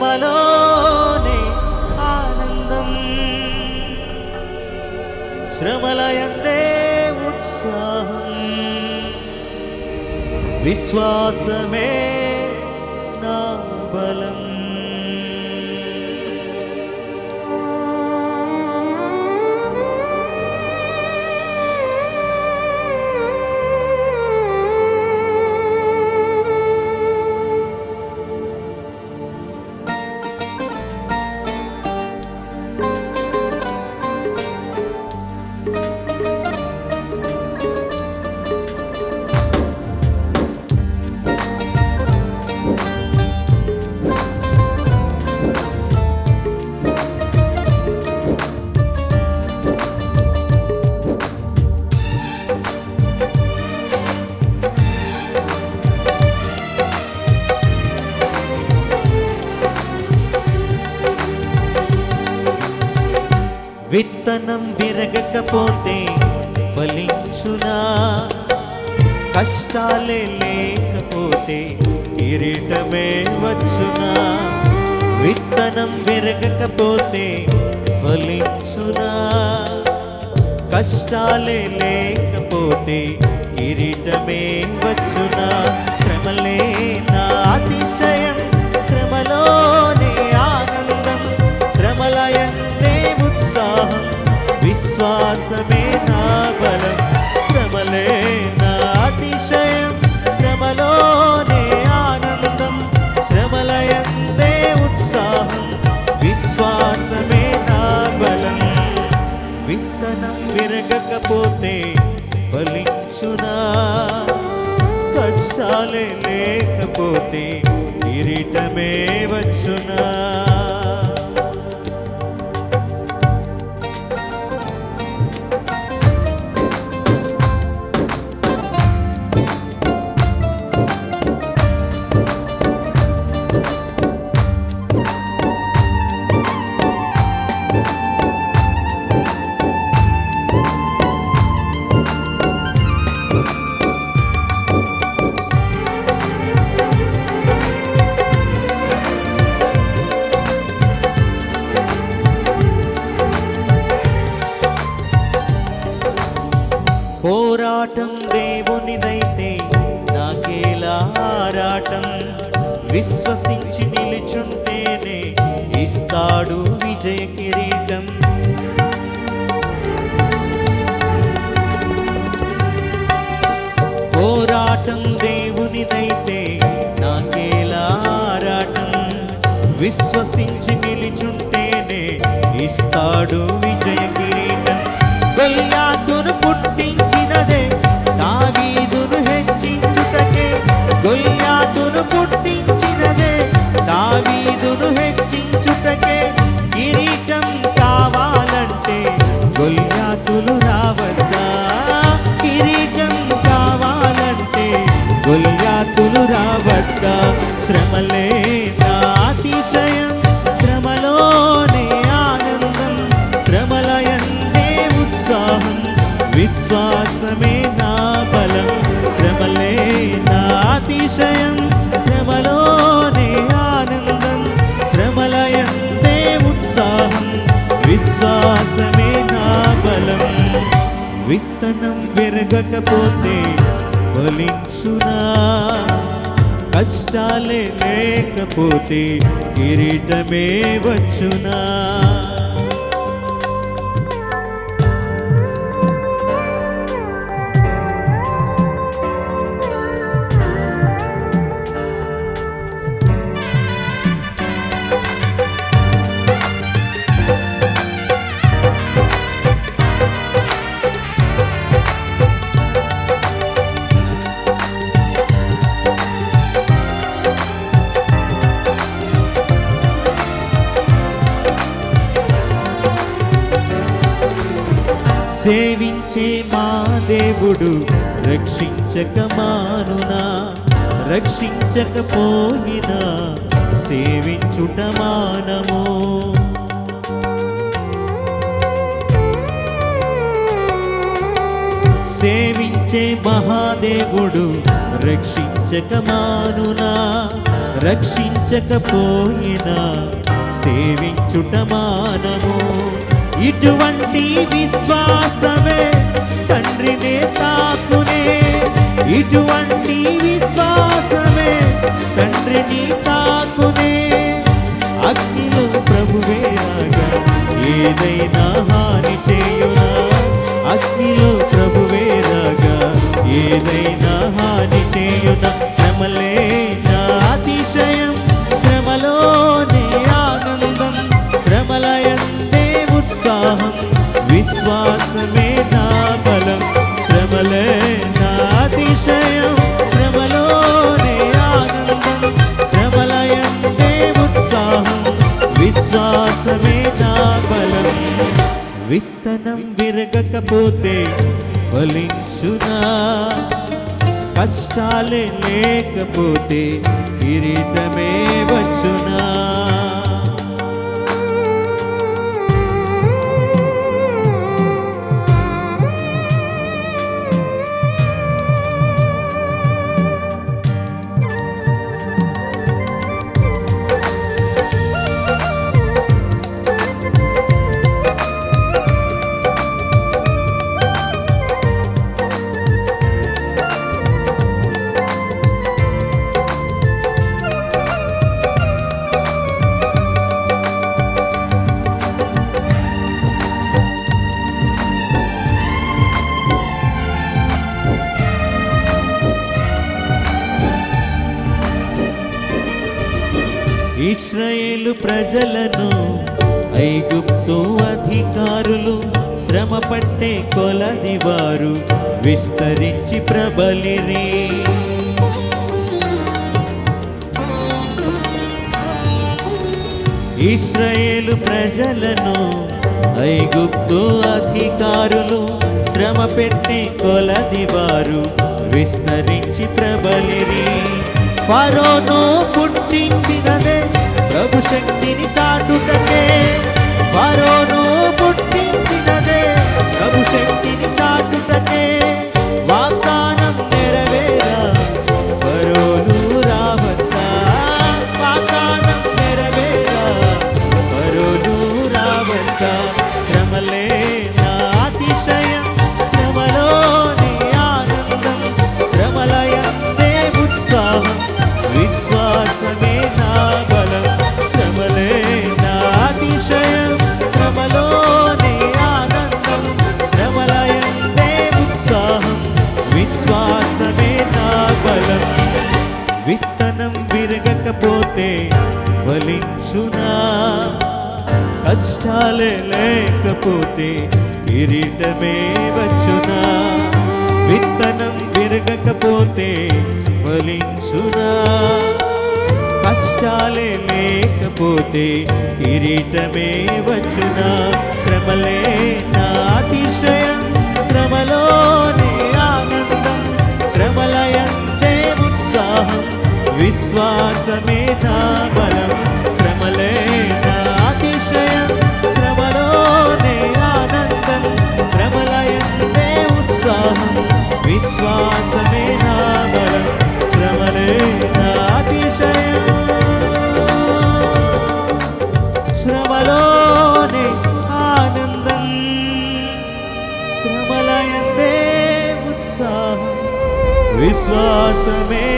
శ్రమలోనే ఆనందం. శ్రమలయందే ఉత్సాహం. విశ్వాసమే నా బలం. విత్తనం విరగకపోతే ఫలించునా? కష్టాలే లేకపోతే కిరీటమే వచ్చునా? విత్తనం విరగకపోతే ఫలించునా? కష్టాలే లేకపోతే కిరీటమే వచ్చునా? శ్రమలే నా అతిశయం శ్రమలో విశ్వాసమే నా బలం. శ్రమలే నా అతిశయం. శ్రమలోనే ఆనందం. శ్రమలయందే ఉత్సాహం. విశ్వాసమే నా బలం. విత్తనం విరగకపోతే ఫలించునా? కష్టాలే లేకపోతే కిరీటమే వచ్చునా? పోరాటం దేవునిదైతే నాకేలా ఆరాటం విశ్వసించి నిలుచుంటేనే ఇస్తాడు విజయ కిరీటం. పోరాటం దేవునిదైతే నాకేలా ఆరాటం విశ్వసించి నిలుచుంటేనే ఇస్తాడు విజయ కిరీటం. గొల్లాతును పుట్టించినదే గొల్లాతులు రావద్దా? శ్రమలే నా అతిశయం? శ్రమలోనే ఆనందం. శ్రమలయందే ఉత్సాహం. విశ్వాసమే నా బలం. శ్రమలే నా అతిశయం? శ్రమలోనే ఆనందం. శ్రమలయందే ఉత్సాహం. విశ్వాసమే నా బలం. విత్తనం విరగకపోతే ఫలించు కష్టాలే లేకపోతే కిరీటమే వచ్చునా? సేవించే మా దేవుడు రక్షించక మానునా రక్షించకపోయినా సేవించుట మానము. సేవించే మహాదేవుడు రక్షించక మానునా రక్షించకపోయినా సేవించుట మానము. ఇటువంటి విశ్వాసమే తండ్రినే తాకునే ఇటువంటి విశ్వాసమే తండ్రిని తాకునే అగ్నిలో ప్రభువే రాగా ఏదైనా హాని చేయునా? అగ్నిలో ప్రభువే రాగా ఏదైనా హాని చేయునా? విశ్వాసమే నా బలం శ్రమలే నా అతిశయం శ్రమలోనే ఆనందం. శ్రమలయంతే ఉత్సాహం. విశ్వాసమే నా బలం విత్తనం విరగకపోతే ఫలించునా? కష్టాలే లేకపోతే కిరీటమే వచ్చునా? ఇస్రాయేలు ప్రజలను ఐగుప్తు అధికారులు శ్రమ పట్టే కొలది వారు విస్తరించి ప్రబలిరి. ఇస్రాయేలు ప్రజలను ఐగుప్తు అధికారులు శ్రమ పెట్టే కొలది వారు విస్తరించి ప్రబలిరి. ఫరోను పుట్టించినదే ప్రభు శక్తిని చాటుటకే ఫరోను విశ్వాసమే నా బలం. విత్తనం విరగకపోతే ఫలించునా? కష్టాలే లేకపోతే కిరీటమే వచ్చునా? విత్తనం విరగకపోతే ఫలించునా? కష్టాలే లేకపోతే కిరీటమే వచ్చునా? శ్రమలే నా అతిశయం. విశ్వాసమే బలం శ్రమలే నా అతిశయం శ్రమలోనే ఆనందం. శ్రమలయంతే ఉత్సాహం. విశ్వాసమే బలం శ్రమలే నా అతిశయం శ్రమలోనే ఆనందం. శ్రమలయంతే ఉత్సాహం. విశ్వాసమే